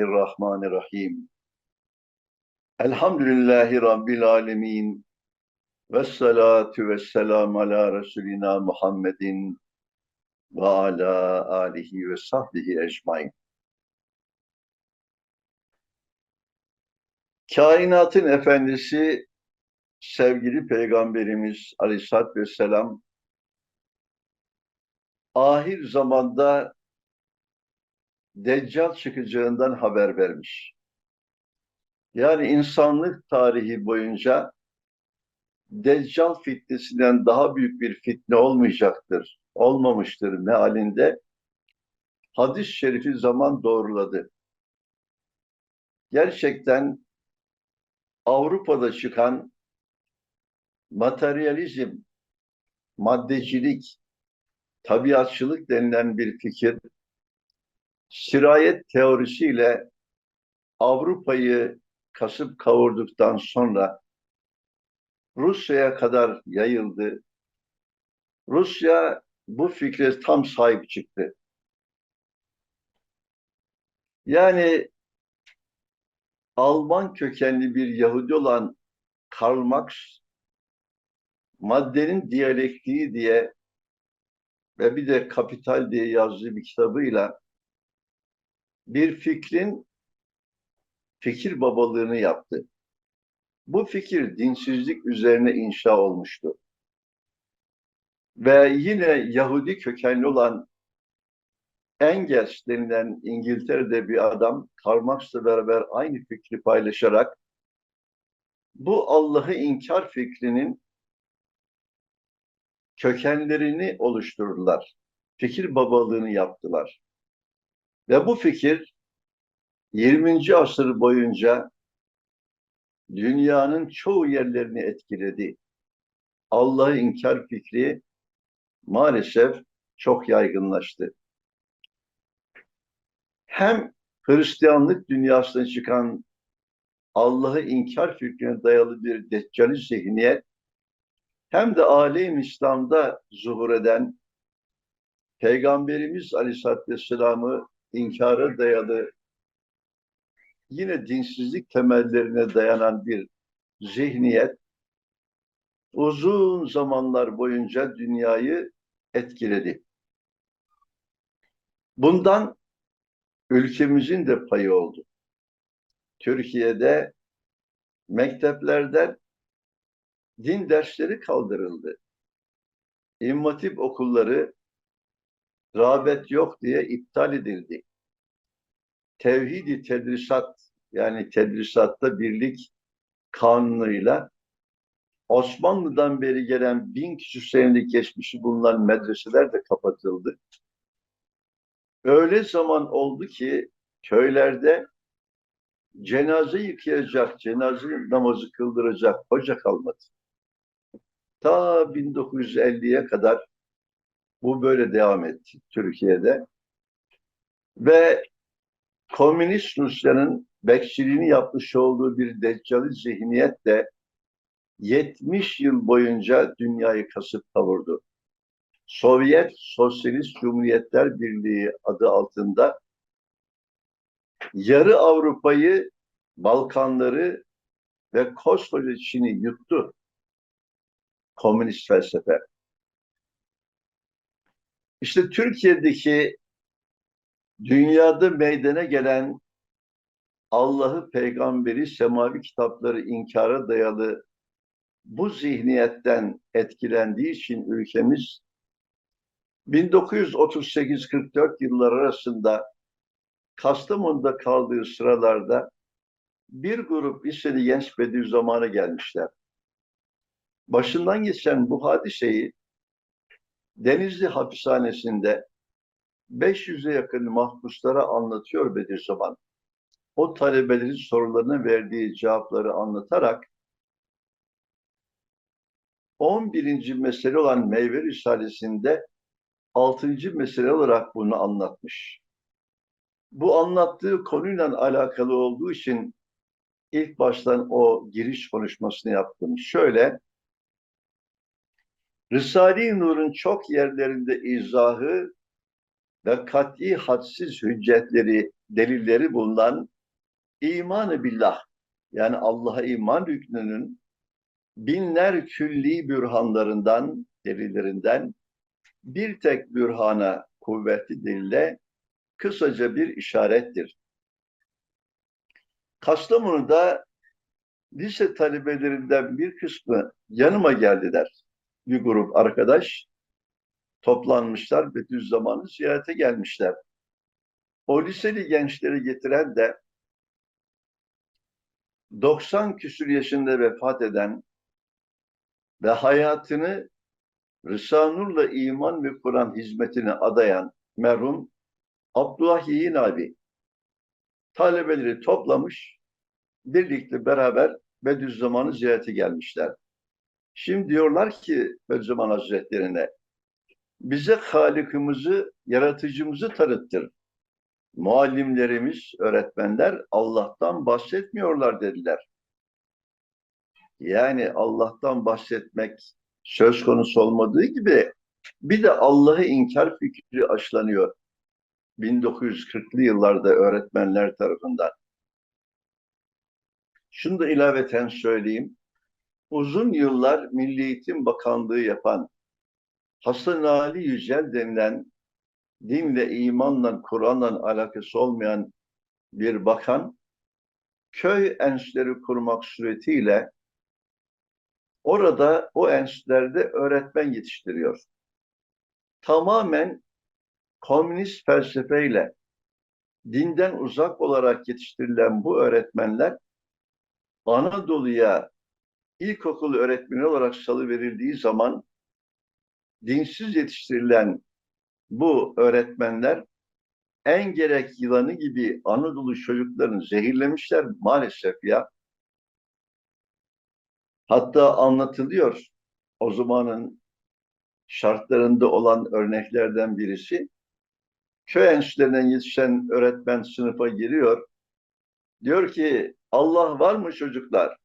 Bismillahirrahmanirrahim. Elhamdülillahi Rabbil alemin. Ve salatu ve selamu ala Resulina Muhammedin ve ala alihi ve sahbihi ecmain. Kainatın efendisi sevgili Peygamberimiz Aleyhisselatü Vesselam ahir zamanda Deccal çıkacağından haber vermiş. Yani insanlık tarihi boyunca Deccal fitnesinden daha büyük bir fitne olmayacaktır, olmamıştır mealinde hadis-i şerifi zaman doğruladı. Gerçekten Avrupa'da çıkan materyalizm, maddecilik, tabiatçılık denilen bir fikir sirayet teorisiyle Avrupa'yı kasıp kavurduktan sonra Rusya'ya kadar yayıldı. Rusya bu fikre tam sahip çıktı. Yani Alman kökenli bir Yahudi olan Karl Marx maddenin diyalektiği diye ve bir de Kapital diye yazdığı bir kitabıyla bir fikrin fikir babalığını yaptı. Bu fikir dinsizlik üzerine inşa olmuştu. Ve yine Yahudi kökenli olan Engels denilen İngiltere'de bir adam Karl Marx'la beraber aynı fikri paylaşarak bu Allah'ı inkar fikrinin kökenlerini oluşturdular. Fikir babalığını yaptılar. Ve bu fikir 20. asır boyunca dünyanın çoğu yerlerini etkiledi. Allah'ı inkar fikri maalesef çok yaygınlaştı. Hem Hristiyanlık dünyasına çıkan Allah'ı inkar fikrine dayalı bir deccali zihniyet hem de alem İslam'da zuhur eden Peygamberimiz Aleyhisselatü Vesselam'ı inkara dayalı yine dinsizlik temellerine dayanan bir zihniyet uzun zamanlar boyunca dünyayı etkiledi. Bundan ülkemizin de payı oldu. Türkiye'de mekteplerden din dersleri kaldırıldı. İmmatip okulları rağbet yok diye iptal edildi. Tevhidi tedrisat yani tedrisatta birlik kanunuyla Osmanlı'dan beri gelen bin küsur senelik geçmişi bulunan medreseler de kapatıldı. Öyle zaman oldu ki köylerde cenaze yıkayacak, cenaze namazı kıldıracak hoca kalmadı. Ta 1950'ye kadar bu böyle devam etti Türkiye'de. Ve Komünist Rusya'nın bekçiliğini yapmış olduğu bir deccali zihniyet de 70 yıl boyunca dünyayı kasıp kavurdu. Sovyet Sosyalist Cumhuriyetler Birliği adı altında yarı Avrupa'yı, Balkanları ve koskoca Çin'i yuttu. Komünist felsefe. İşte Türkiye'deki dünyada meydana gelen Allah'ı, peygamberi, semavi kitapları inkara dayalı bu zihniyetten etkilendiği için ülkemiz 1938-44 yıllar arasında Kastamonu'da kaldığı sıralarda bir grup liseli genç Bediüzzaman'a gelmişler. Başından geçen bu hadiseyi Denizli hapishanesinde 500'e yakın mahpuslara anlatıyor Bediüzzaman. O talebelerin sorularına verdiği cevapları anlatarak 11. mesele olan Meyve Risalesi'nde 6. mesele olarak bunu anlatmış. Bu anlattığı konuyla alakalı olduğu için ilk baştan o giriş konuşmasını yaptım. Şöyle, Risale-i Nur'un çok yerlerinde izahı ve kat'i hadsiz hüccetleri delilleri bulunan imanı billah yani Allah'a iman rüknünün binler külli bürhanlarından, delillerinden bir tek bürhana kuvvetli delile kısaca bir işarettir. Kastamonu'da lise talebelerinden bir kısmı yanıma geldiler. Bir grup arkadaş toplanmışlar ve düz zamanı ziyarete gelmişler. O liseli gençleri getiren de 90 küsur yaşında vefat eden ve hayatını Rısanur'la iman ve Kur'an hizmetine adayan merhum Abdullah Yiğin abi talebeleri toplamış, birlikte beraber Bediüzzaman'ı ziyarete gelmişler. Şimdi diyorlar ki Bediüzzaman Hazretlerine, bize Halikimizi, yaratıcımızı tanıttır. Muallimlerimiz, öğretmenler Allah'tan bahsetmiyorlar dediler. Yani Allah'tan bahsetmek söz konusu olmadığı gibi bir de Allah'ı inkar fikri aşılanıyor. 1940'lı yıllarda öğretmenler tarafından. Şunu da ilaveten söyleyeyim. Uzun yıllar Milli Eğitim Bakanlığı yapan Hasan Ali Yücel denilen dinle, imanla, Kur'an'la alakası olmayan bir bakan köy enstitüleri kurmak suretiyle orada o enstitülerde öğretmen yetiştiriyor. Tamamen komünist felsefeyle dinden uzak olarak yetiştirilen bu öğretmenler Anadolu'ya ilkokul öğretmeni olarak salı verildiği zaman dinsiz yetiştirilen bu öğretmenler en gerek yılanı gibi Anadolu çocuklarını zehirlemişler maalesef ya. Hatta anlatılıyor o zamanın şartlarında olan örneklerden birisi. Köy enstitülerinden yetişen öğretmen sınıfa giriyor. Diyor ki Allah var mı çocuklar?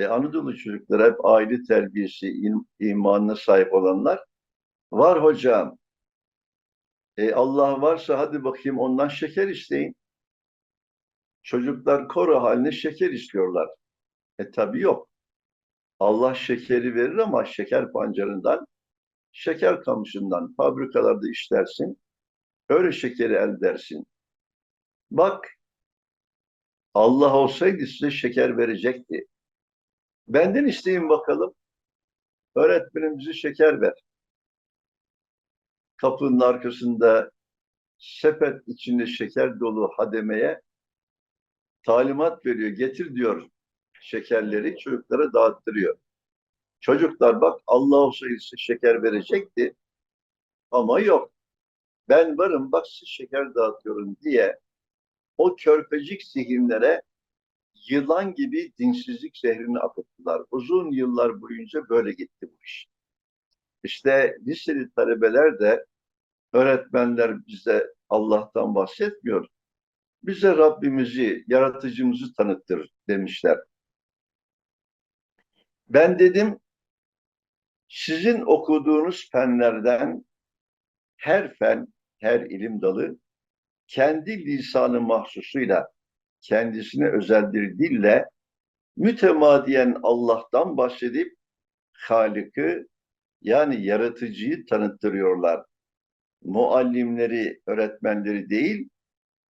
E, Anadolu çocukları hep aile terbiyesi, im, imanına sahip olanlar. Var hocam. E, Allah varsa hadi bakayım ondan şeker isteyin. Çocuklar koro haline şeker istiyorlar. E tabi yok. Allah şekeri verir ama şeker pancarından, şeker kamışından fabrikalarda işlersin. Öyle şekeri elde edersin. Bak, Allah olsaydı size şeker verecekti. Benden isteyin bakalım. Öğretmenimize şeker ver. Kapının arkasında sepet içinde şeker dolu hademeye talimat veriyor. Getir diyor şekerleri çocuklara dağıttırıyor. Çocuklar bak Allah size şeker verecekti ama yok. Ben varım bak size şeker dağıtıyorum diye o körpecik zihinlere yılan gibi dinsizlik zehrini akıttılar. Uzun yıllar boyunca böyle gitti bu iş. İşte liseli talebeler de öğretmenler bize Allah'tan bahsetmiyor. Bize Rabbimizi, yaratıcımızı tanıttır demişler. Ben dedim sizin okuduğunuz fenlerden her fen, her ilim dalı kendi lisanı mahsusuyla kendisine özel bir dille mütemadiyen Allah'tan bahsedip Halık'ı yani yaratıcıyı tanıttırıyorlar. Muallimleri, öğretmenleri değil,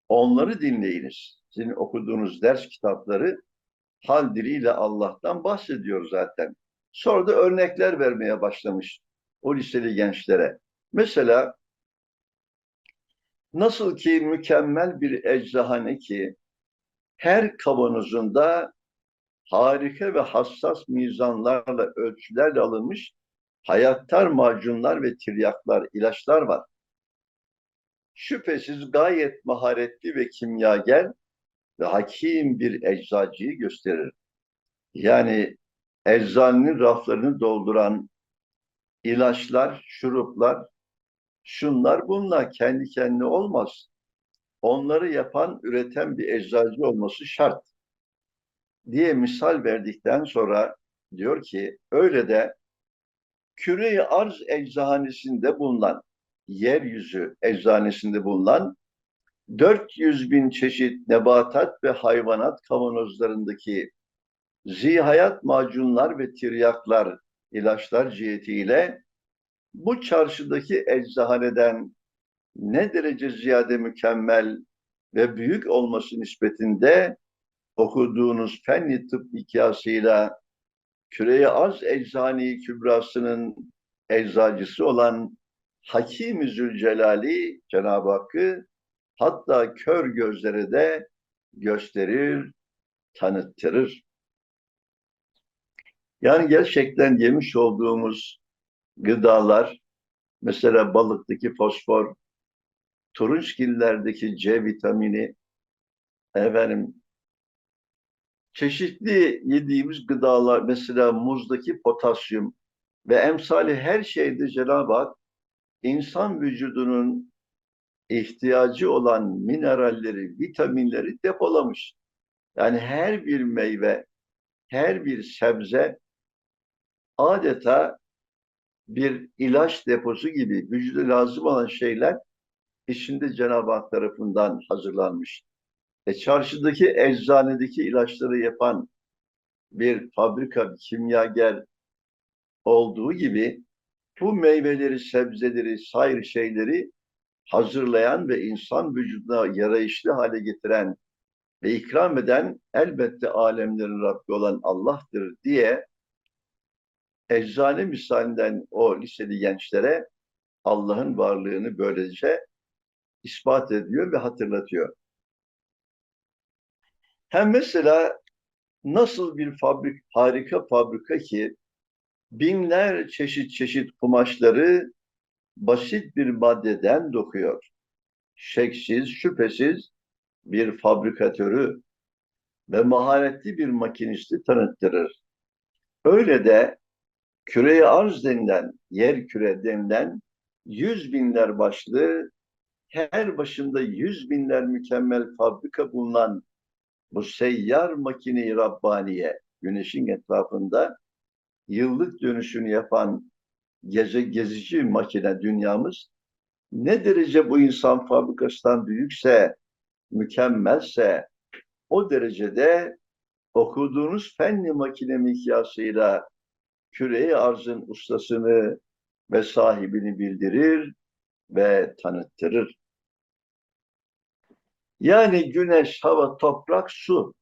onları dinleyiniz. Sizin okuduğunuz ders kitapları hal diliyle Allah'tan bahsediyor zaten. Sonra da örnekler vermeye başlamış o liseli gençlere. Mesela nasıl ki mükemmel bir eczahane ki her kavanozunda harika ve hassas mizanlarla, ölçülerle alınmış hayattar macunlar ve tiryaklar, ilaçlar var. Şüphesiz gayet maharetli ve kimyager ve hakim bir eczacıyı gösterir. Yani eczanenin raflarını dolduran ilaçlar, şuruplar, şunlar bunlar kendi kendine olmaz. Onları yapan, üreten bir eczacı olması şart. diye misal verdikten sonra diyor ki öyle de küre arz eczanesinde bulunan, yeryüzü eczanesinde bulunan 400 bin çeşit nebatat ve hayvanat kavanozlarındaki zihayat macunlar ve tiryaklar, ilaçlar cihetiyle bu çarşıdaki eczahaneden ne derece ziyade mükemmel ve büyük olması nispetinde okuduğunuz fenli tıp hikayesiyle küre az eczani kübrasının eczacısı olan Hakim-i Zülcelali Cenab-ı Hakk'ı hatta kör gözlere de gösterir, tanıttırır. Yani gerçekten yemiş olduğumuz gıdalar, mesela balıktaki fosfor, turunçgillerdeki C vitamini, efendim, çeşitli yediğimiz gıdalar, mesela muzdaki potasyum ve emsali her şeyde Cenab-ı Hak insan vücudunun ihtiyacı olan mineralleri, vitaminleri depolamış. Yani her bir meyve, her bir sebze adeta bir ilaç deposu gibi vücuda lazım olan şeyler içinde Cenab-ı Hak tarafından hazırlanmış. E çarşıdaki eczanedeki ilaçları yapan bir fabrika, bir kimyager olduğu gibi bu meyveleri, sebzeleri, sair şeyleri hazırlayan ve insan vücuduna yarayışlı hale getiren ve ikram eden elbette alemlerin Rabbi olan Allah'tır diye eczane misalinden o liseli gençlere Allah'ın varlığını böylece ispat ediyor ve hatırlatıyor. Hem mesela nasıl bir fabrik, harika fabrika ki binler çeşit çeşit kumaşları basit bir maddeden dokuyor. Şeksiz, şüphesiz bir fabrikatörü ve maharetli bir makinisti tanıttırır. Öyle de küreye arz denilen, yer küre denilen yüz binler başlı, her başında yüz binler mükemmel fabrika bulunan bu seyyar makine-i Rabbaniye, güneşin etrafında yıllık dönüşünü yapan gece gezici makine dünyamız ne derece bu insan fabrikasından büyükse, mükemmelse o derecede okuduğunuz fenli makine mikyasıyla küreyi arzın ustasını ve sahibini bildirir ve tanıttırır. Yani güneş, hava, toprak, su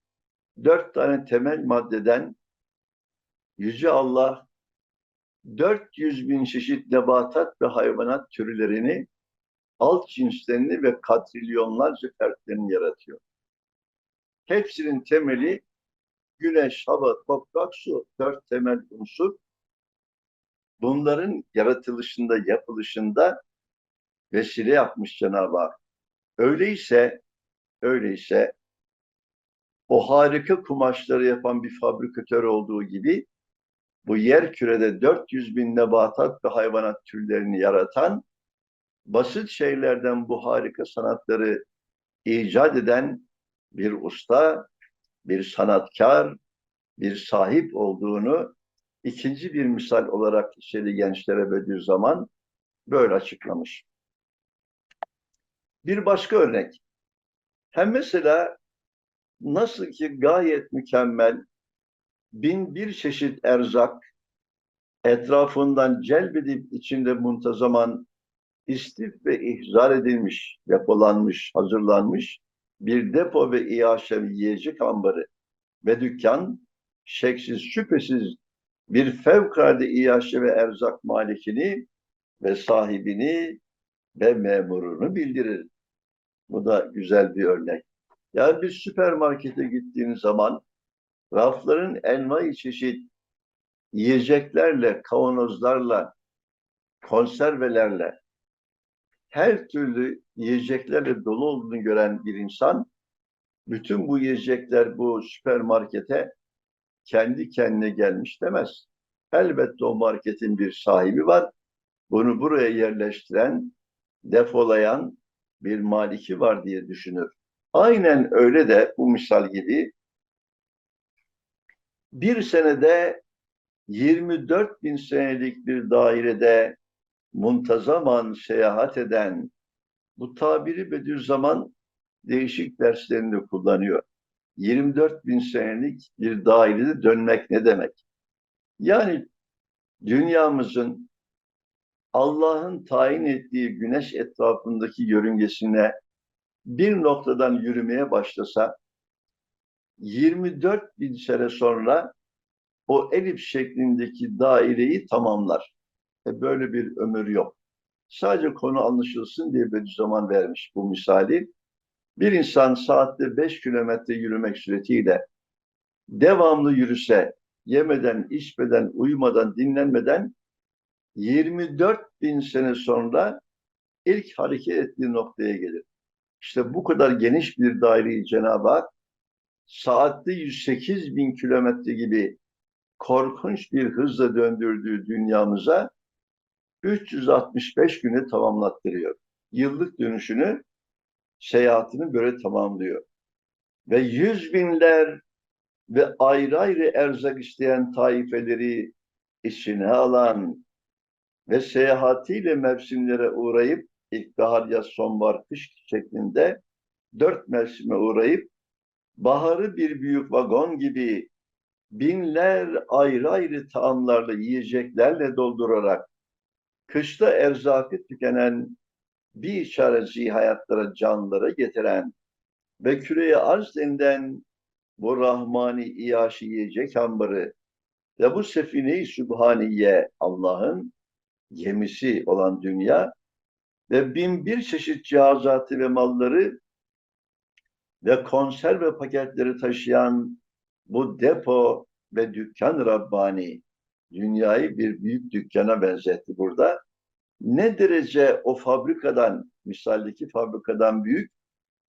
dört tane temel maddeden Yüce Allah 400 bin çeşit nebatat ve hayvanat türlerini, alt cinslerini ve katrilyonlarca fertlerini yaratıyor. Hepsinin temeli güneş, hava, toprak, su, dört temel unsur. Bunların yaratılışında, yapılışında vesile yapmış Cenab-ı Hak. Öyleyse, öyleyse o harika kumaşları yapan bir fabrikatör olduğu gibi bu yer kürede 400 bin nebatat ve hayvanat türlerini yaratan, basit şeylerden bu harika sanatları icat eden bir usta, bir sanatkar, bir sahip olduğunu ikinci bir misal olarak liseli gençlere Bediüzzaman böyle açıklamış. Bir başka örnek. Hem mesela nasıl ki gayet mükemmel bin bir çeşit erzak etrafından celbedip içinde muntazaman istif ve ihzar edilmiş, depolanmış, hazırlanmış bir depo ve iaşe yiyecek ambarı ve dükkan şeksiz şüphesiz bir fevkalade iaşe ve erzak malikini ve sahibini ve memurunu bildirir. Bu da güzel bir örnek. Yani bir süpermarkete gittiğiniz zaman rafların envai çeşit yiyeceklerle, kavanozlarla, konservelerle, her türlü yiyeceklerle dolu olduğunu gören bir insan, bütün bu yiyecekler bu süpermarkete kendi kendine gelmiş demez. Elbette o marketin bir sahibi var. Bunu buraya yerleştiren, depolayan bir maliki var diye düşünür. Aynen öyle de bu misal gibi bir senede 24 bin senelik bir dairede muntazaman seyahat eden bu tabiri Bediüzzaman değişik derslerinde kullanıyor. 24 bin senelik bir dairede dönmek ne demek? Yani dünyamızın Allah'ın tayin ettiği güneş etrafındaki yörüngesine bir noktadan yürümeye başlasa 24 bin sene sonra o elif şeklindeki daireyi tamamlar. E böyle bir ömür yok. Sadece konu anlaşılsın diye bir zaman vermiş bu misali. Bir insan saatte 5 kilometre yürümek suretiyle devamlı yürüse, yemeden, içmeden, uyumadan, dinlenmeden 24 bin sene sonra ilk hareket ettiği noktaya gelir. İşte bu kadar geniş bir daireyi Cenab-ı Hak saatte 108 bin kilometre gibi korkunç bir hızla döndürdüğü dünyamıza 365 güne tamamlattırıyor. Yıllık dönüşünü, seyahatini böyle tamamlıyor. Ve yüz binler ve ayrı ayrı erzak isteyen taifeleri içine alan ve seyahatiyle mevsimlere uğrayıp ilkbahar, yaz, sonbahar, kış şeklinde dört mevsime uğrayıp baharı bir büyük vagon gibi binler ayrı ayrı taamlarla, yiyeceklerle doldurarak kışta erzakı tükenen bir çareci hayatlara, canlara getiren ve küreye arz denilen bu rahmani iyaşi yiyecek ambarı ve bu sefine-i sübhaniye Allah'ın gemisi olan dünya ve bin bir çeşit cihazatı ve malları ve konserve paketleri taşıyan bu depo ve dükkan Rabbani dünyayı bir büyük dükkana benzetti burada. Ne derece o fabrikadan, misaldeki fabrikadan büyük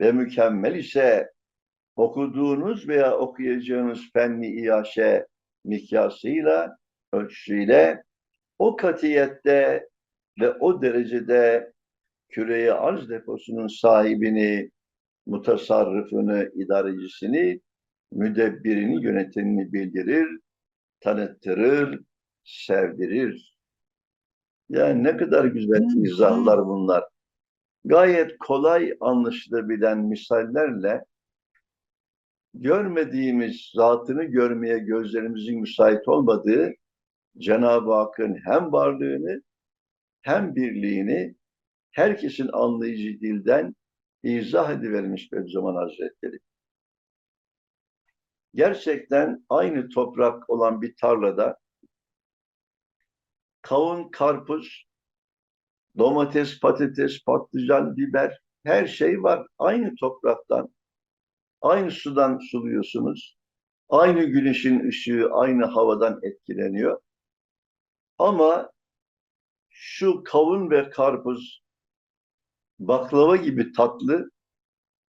ve mükemmel ise okuduğunuz veya okuyacağınız fenli iaşe mikyasıyla, ölçüsüyle o katiyette ve o derecede küreye arz deposunun sahibini, mutasarrıfını, idarecisini, müdebbirini, yönetenini bildirir, tanıttırır, sevdirir. Yani ne kadar güzel izahlar bunlar. Gayet kolay anlaşılabilen misallerle görmediğimiz, zatını görmeye gözlerimizin müsait olmadığı Cenab-ı Hakk'ın hem varlığını hem birliğini herkesin anlayıcı dilden izah edivermiş Bediüzzaman Hazretleri. Gerçekten aynı toprak olan bir tarlada kavun, karpuz, domates, patates, patlıcan, biber her şey var. Aynı topraktan, aynı sudan suluyorsunuz. Aynı güneşin ışığı aynı havadan etkileniyor. Ama şu kavun ve karpuz baklava gibi tatlı,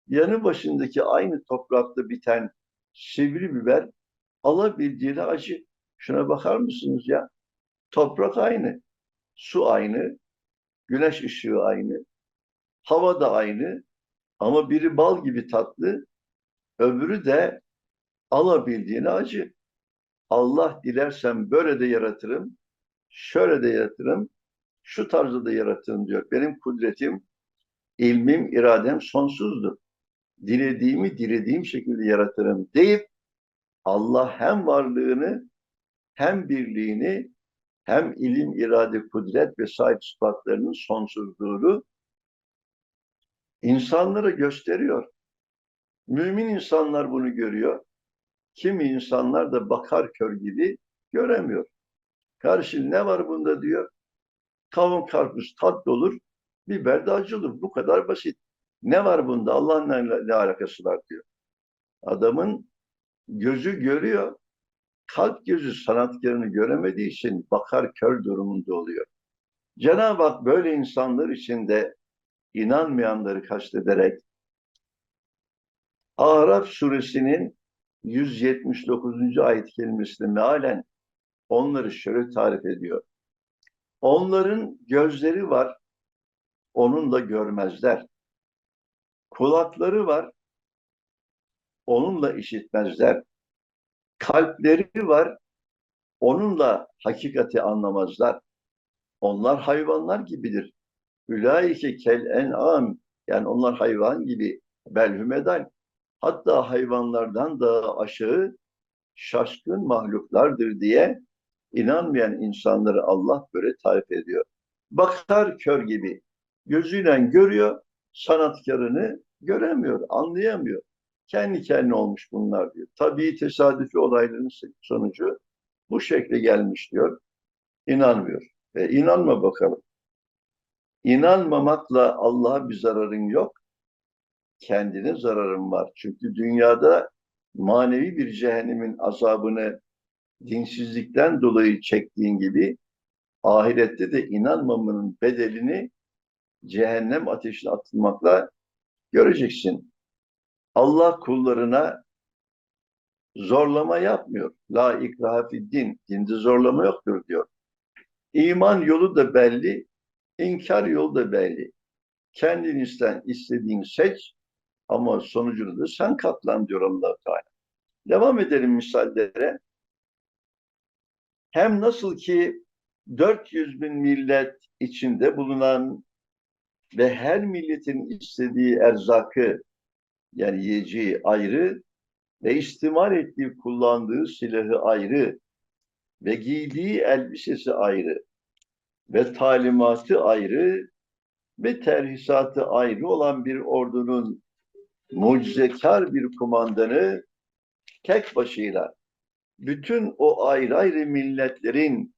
yanı başındaki aynı toprakta biten sivri biber alabildiğine acı. Şuna bakar mısınız ya? Toprak aynı, su aynı, güneş ışığı aynı, hava da aynı ama biri bal gibi tatlı, öbürü de alabildiğine acı. Allah dilersem böyle de yaratırım, şöyle de yaratırım, şu tarzda da yaratırım diyor. Benim kudretim, ilmim, iradem sonsuzdur. Dilediğimi dilediğim şekilde yaratırım deyip Allah hem varlığını hem birliğini hem ilim, irade, kudret ve sahip sıfatlarının sonsuzluğunu insanlara gösteriyor. Mümin insanlar bunu görüyor. Kimi insanlar da bakar kör gibi göremiyor. Karşı ne var bunda diyor. Kavun karpuz tatlı olur, biber de acı olur. Bu kadar basit. Ne var bunda? Allah'ın ne, ne alakası var diyor. Adamın gözü görüyor. Kalp gözü sanatkarını göremediği için bakar kör durumunda oluyor. Cenab-ı Hak böyle insanlar içinde inanmayanları kastederek Araf suresinin 179. ayet kelimesinde mealen onları şöyle tarif ediyor. Onların gözleri var, onunla görmezler. Kulakları var, onunla işitmezler. Kalpleri var, onunla hakikati anlamazlar. Onlar hayvanlar gibidir. Ülaike kel en'am yani onlar hayvan gibi belhümedal. Hatta hayvanlardan da aşağı şaşkın mahluklardır diye inanmayan insanları Allah böyle tarif ediyor. Bakar kör gibi. Gözüyle görüyor, sanatkarını göremiyor, anlayamıyor. Kendi kendine olmuş bunlar diyor. Tabii tesadüfi olayların sonucu bu şekle gelmiş diyor. İnanmıyor. E inanma bakalım. İnanmamakla Allah'a bir zararın yok. Kendine zararın var. Çünkü dünyada manevi bir cehennemin azabını dinsizlikten dolayı çektiğin gibi ahirette de inanmamanın bedelini cehennem ateşine atılmakla göreceksin. Allah kullarına zorlama yapmıyor. La ikraha din. Dinde zorlama yoktur diyor. İman yolu da belli, inkar yolu da belli. Kendinizden istediğin seç ama sonucunu da sen katlan diyor allah Teala. Devam edelim misallere. Hem nasıl ki 400 bin millet içinde bulunan ve her milletin istediği erzakı yani yiyeceği ayrı ve istimal ettiği kullandığı silahı ayrı ve giydiği elbisesi ayrı ve talimatı ayrı ve terhisatı ayrı olan bir ordunun mucizekar bir kumandanı tek başıyla bütün o ayrı ayrı milletlerin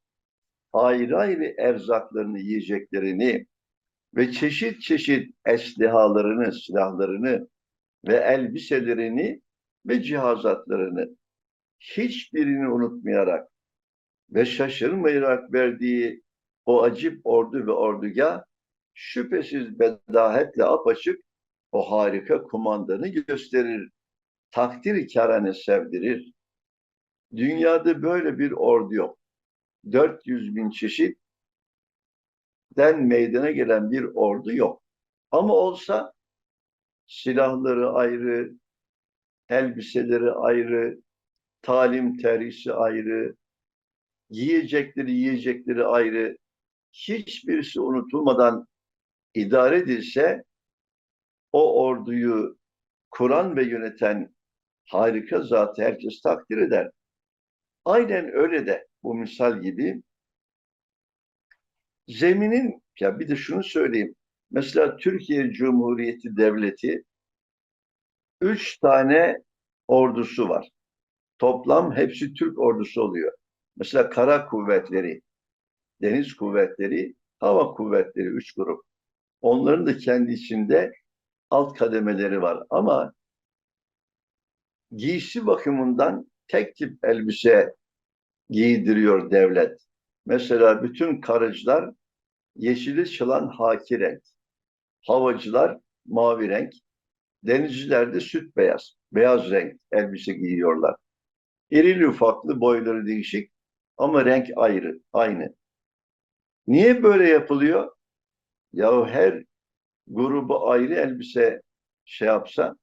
ayrı ayrı erzaklarını, yiyeceklerini ve çeşit çeşit eslihalarını, silahlarını ve elbiselerini ve cihazatlarını hiçbirini unutmayarak ve şaşırmayarak verdiği o acip ordu ve ordugah şüphesiz bedahetle apaçık o harika kumandanı gösterir, takdir karane sevdirir. Dünyada böyle bir ordu yok. 400 bin çeşit den meydana gelen bir ordu yok. Ama olsa silahları ayrı, elbiseleri ayrı, talim terisi ayrı, yiyecekleri yiyecekleri ayrı, hiçbirisi unutulmadan idare edilse o orduyu kuran ve yöneten harika zatı herkes takdir eder. Aynen öyle de bu misal gibi zeminin ya bir de şunu söyleyeyim. Mesela Türkiye Cumhuriyeti Devleti üç tane ordusu var. Toplam hepsi Türk ordusu oluyor. Mesela kara kuvvetleri, deniz kuvvetleri, hava kuvvetleri üç grup. Onların da kendi içinde alt kademeleri var. Ama giysi bakımından tek tip elbise giydiriyor devlet. Mesela bütün karıcılar yeşili çılan haki renk. Havacılar mavi renk. Denizciler de süt beyaz. Beyaz renk elbise giyiyorlar. İrili ufaklı boyları değişik ama renk ayrı, aynı. Niye böyle yapılıyor? Ya her grubu ayrı elbise şey yapsa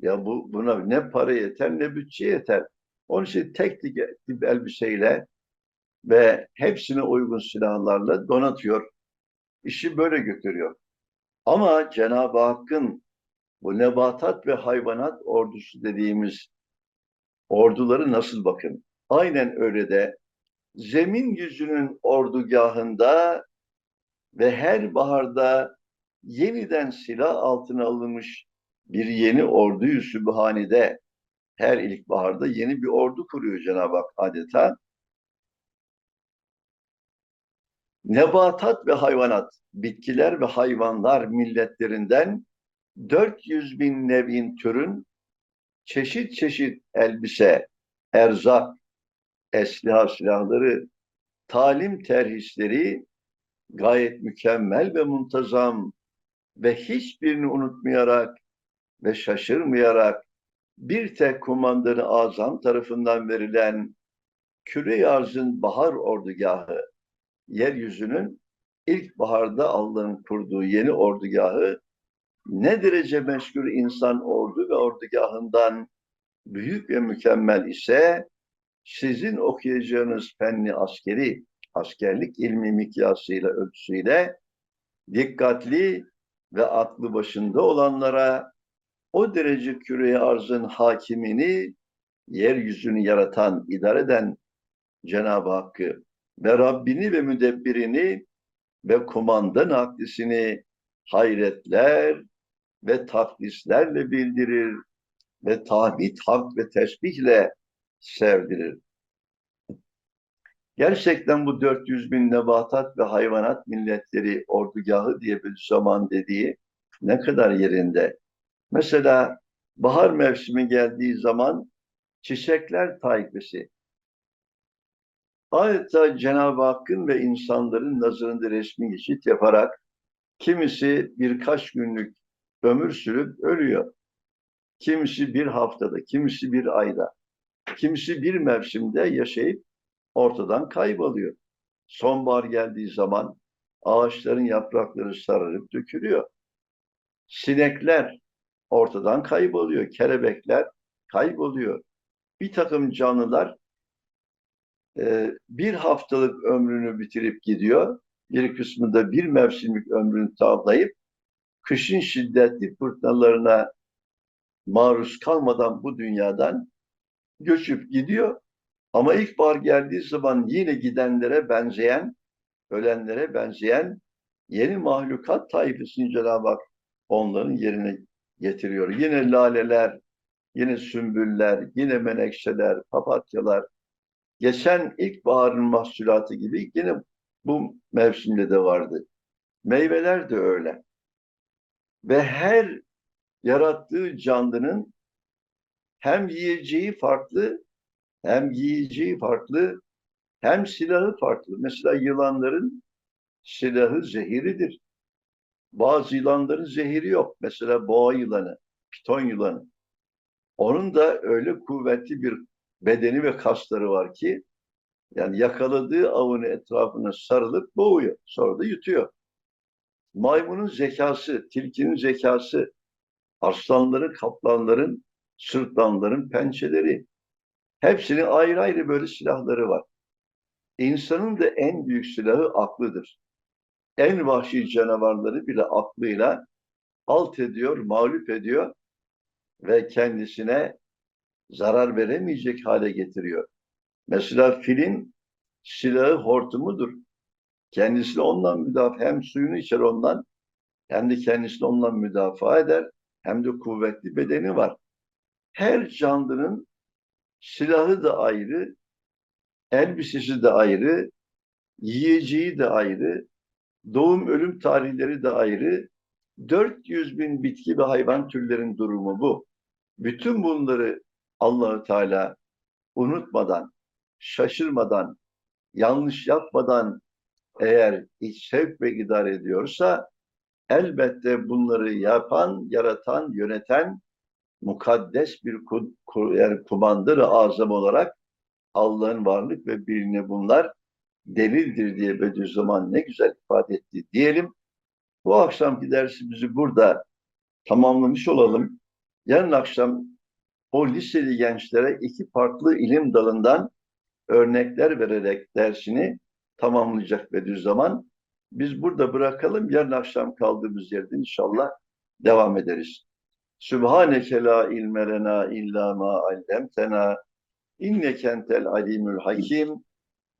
ya bu buna ne para yeter ne bütçe yeter. Onun için tek tip elbiseyle ve hepsine uygun silahlarla donatıyor. İşi böyle götürüyor. Ama Cenab-ı Hakk'ın bu nebatat ve hayvanat ordusu dediğimiz orduları nasıl bakın? Aynen öyle de zemin yüzünün ordugahında ve her baharda yeniden silah altına alınmış bir yeni orduyu sübhanede her ilkbaharda yeni bir ordu kuruyor Cenab-ı Hak adeta. Nebatat ve hayvanat, bitkiler ve hayvanlar milletlerinden 400 bin nevin türün çeşit çeşit elbise, erzak, esliha silahları, talim terhisleri gayet mükemmel ve muntazam ve hiçbirini unutmayarak ve şaşırmayarak bir tek kumandanı azam tarafından verilen küre arzın bahar ordugahı, yeryüzünün ilk baharda Allah'ın kurduğu yeni ordugahı ne derece meşgul insan ordu ve ordugahından büyük ve mükemmel ise sizin okuyacağınız fenli askeri, askerlik ilmi mikyasıyla, ölçüsüyle dikkatli ve aklı başında olanlara o derece küreye arzın hakimini, yeryüzünü yaratan, idare eden Cenab-ı Hakk'ı ve Rabbini ve müdebbirini ve kumandan aklisini hayretler ve takdislerle bildirir ve tahmid, hak ve tesbihle sevdirir. Gerçekten bu 400 bin nebatat ve hayvanat milletleri ordugahı diye bir zaman dediği ne kadar yerinde. Mesela bahar mevsimi geldiği zaman çiçekler taifesi. Adeta Cenab-ı Hakk'ın ve insanların nazarında resmi geçit yaparak kimisi birkaç günlük ömür sürüp ölüyor. Kimisi bir haftada, kimisi bir ayda, kimisi bir mevsimde yaşayıp ortadan kayboluyor. Sonbahar geldiği zaman ağaçların yaprakları sararıp dökülüyor. Sinekler ortadan kayboluyor, kelebekler kayboluyor. Bir takım canlılar e, bir haftalık ömrünü bitirip gidiyor. Bir kısmı da bir mevsimlik ömrünü tamamlayıp kışın şiddetli fırtınalarına maruz kalmadan bu dünyadan göçüp gidiyor. Ama ilkbahar geldiği zaman yine gidenlere benzeyen, ölenlere benzeyen yeni mahlukat taifesini Cenab-ı Hak onların yerine getiriyor. Yine laleler, yine sümbüller, yine menekşeler, papatyalar. Geçen ilkbaharın mahsulatı gibi yine bu mevsimde de vardı. Meyveler de öyle. Ve her yarattığı canlının hem yiyeceği farklı, hem yiyeceği farklı, hem silahı farklı. Mesela yılanların silahı zehiridir. Bazı yılanların zehiri yok. Mesela boğa yılanı, piton yılanı. Onun da öyle kuvvetli bir bedeni ve kasları var ki yani yakaladığı avını etrafına sarılıp boğuyor. Sonra da yutuyor. Maymunun zekası, tilkinin zekası, aslanların, kaplanların, sırtlanların pençeleri. Hepsinin ayrı ayrı böyle silahları var. İnsanın da en büyük silahı aklıdır. En vahşi canavarları bile aklıyla alt ediyor, mağlup ediyor ve kendisine zarar veremeyecek hale getiriyor. Mesela filin silahı hortumudur. Kendisini ondan müdafaa, hem suyunu içer ondan, hem de kendisini ondan müdafaa eder, hem de kuvvetli bedeni var. Her canlının silahı da ayrı, elbisesi de ayrı, yiyeceği de ayrı, doğum ölüm tarihleri de ayrı, 400 bin bitki ve hayvan türlerin durumu bu. Bütün bunları Allahü Teala unutmadan, şaşırmadan, yanlış yapmadan eğer iç sevk ve idare ediyorsa elbette bunları yapan, yaratan, yöneten mukaddes bir kumandır azam olarak Allah'ın varlık ve birliğine bunlar delildir diye Bediüzzaman ne güzel ifade etti diyelim. Bu akşamki dersimizi burada tamamlamış olalım. Yarın akşam o liseli gençlere iki farklı ilim dalından örnekler vererek dersini tamamlayacak Bediüzzaman. Biz burada bırakalım. Yarın akşam kaldığımız yerden inşallah devam ederiz. Sübhaneke la ilme lena illa ma allemtena inneke entel alimul hakim